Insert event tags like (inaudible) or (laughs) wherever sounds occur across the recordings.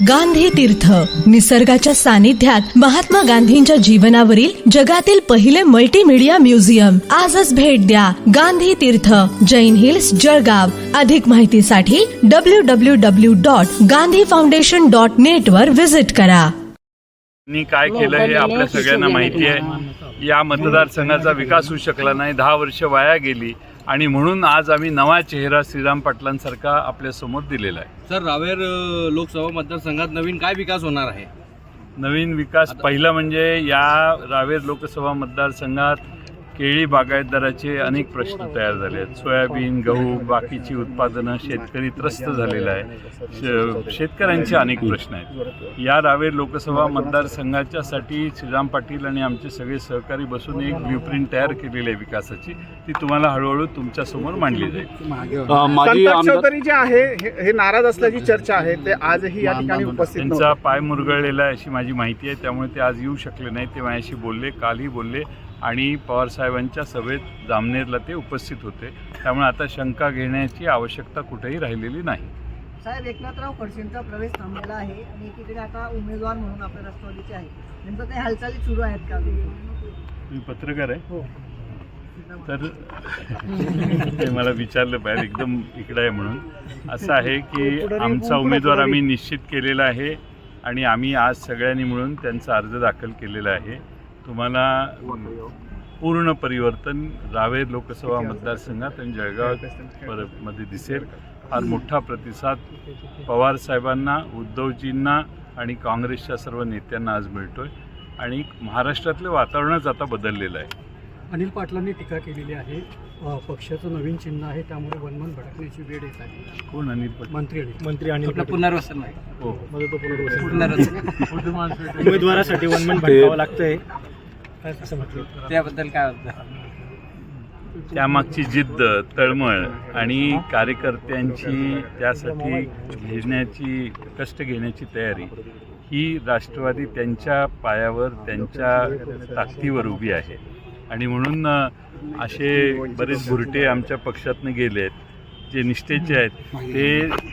गांधी तीर्थ. निसर्गाच्या सानिध्यात महात्मा गांधींच्या जीवनावरील जगातील पहिले मल्टीमीडिया म्युझियम आजच भेट द्या गांधी तीर्थ. जैन हिल्स जळगाव. अधिक माहितीसाठी W W W dot Gandhi foundation dot net वर व्हिजिट करा. मी काय केलं हे आपल्या सगळ्यांना माहिती आहे. या मतदारसंघाचा विकास होऊ शकला नाही. दहा वर्ष वाया गेली. आणि म्हणून आज आम्ही नवा चेहरा श्रीराम पाटलांसारखा आपल्यासमोर दिलेला आहे. सर रावेर लोकसभा मतदारसंघात नवीन काय विकास होणार आहे? नवीन विकास पहिला म्हणजे या रावेर लोकसभा मतदारसंघात केळी बागायतदाराचे अनेक प्रश्न तयार झाले आहेत. सोयाबीन गहू बाकीची उत्पादनं शेतकरी त्रस्त झालेला आहे श- शेतकऱ्यांचे अनेक प्रश्न आहेत. या रावेर लोकसभा मतदारसंघाच्यासाठी श्रीराम पाटील आणि आमचे सगळे सहकारी बसून एक ब्ल्यूप्रिंट तयार केलेली आहे विकासाची. ती तुम्हाला हळूहळू तुमच्यासमोर मांडली जाईल. जे आहे हे नाराज असल्याची चर्चा आहे. ते आजही या ठिकाणी उपस्थित त्यांचा पाय मुरगळलेला आहे अशी माझी माहिती आहे. त्यामुळे ते आज येऊ शकले नाही ते माझ्याशी बोलले कालही बोलले. आणि पवारसाहेबांच्या सभेत जामनेरला ते उपस्थित होते. त्यामुळे आता शंका घेण्याची आवश्यकता कुठेही राहिलेली नाही. साहेब एकनाथराव खडसेंचा प्रवेश थांबलेला आहे आणि एकीकडे आता उमेदवार म्हणून आपल्या राष्ट्रवादीचे आहे नेमकं काही हालचाली सुरू आहेत का? मी पत्रकार आहे. तर (laughs) ते मला विचारलं पाहिजे एकदम इकडे आहे म्हणून. असं आहे की आमचा उमेदवार आम्ही निश्चित केलेला आहे आणि आम्ही आज सगळ्यांनी मिळून त्यांचा अर्ज दाखल केलेला आहे. तुम्हाला पूर्ण परिवर्तन रावेर लोकसभा मतदारसंघात आणि जळगाव पर- मध्ये दिसेल. फार मोठा प्रतिसाद पवार साहेबांना उद्धवजींना आणि काँग्रेसच्या सर्व नेत्यांना आज मिळतोय. आणि महाराष्ट्रातलं वातावरणच आता बदललेलं आहे. अनिल पाटलांनी टीका केलेली आहे पक्षाचं नवीन चिन्ह आहे त्यामुळे वनमन भडकण्याची वेळ येत आहे. कोण अनिल पटेल? मंत्री आणि मंत्री आपलं पुनर्वसन नाही. हो. पुनर्वसन. (laughs) उमेदवारासाठी वनमन भडकावं लागतंय. असं म्हटलं त्याबद्दल काय होतं त्यामागची जिद्द तळमळ आणि कार्यकर्त्यांची त्यासाठी घेण्याची कष्ट घेण्याची तयारी ही राष्ट्रवादी त्यांच्या पायावर त्यांच्या ताकदीवर उभी आहे. आणि म्हणून असे बरेच घुरटे आमच्या पक्षातनं गेले आहेत जे निष्ठेचे आहेत ते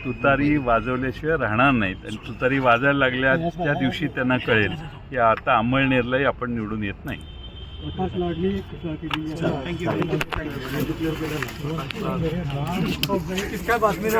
तुतारी वाजवल्याशिवाय राहणार नाहीत. आणि तुतारी वाजायला लागल्या त्या दिवशी त्यांना कळेल की आता अंमळनेरलाही आपण निवडून येत नाही. काय बातमी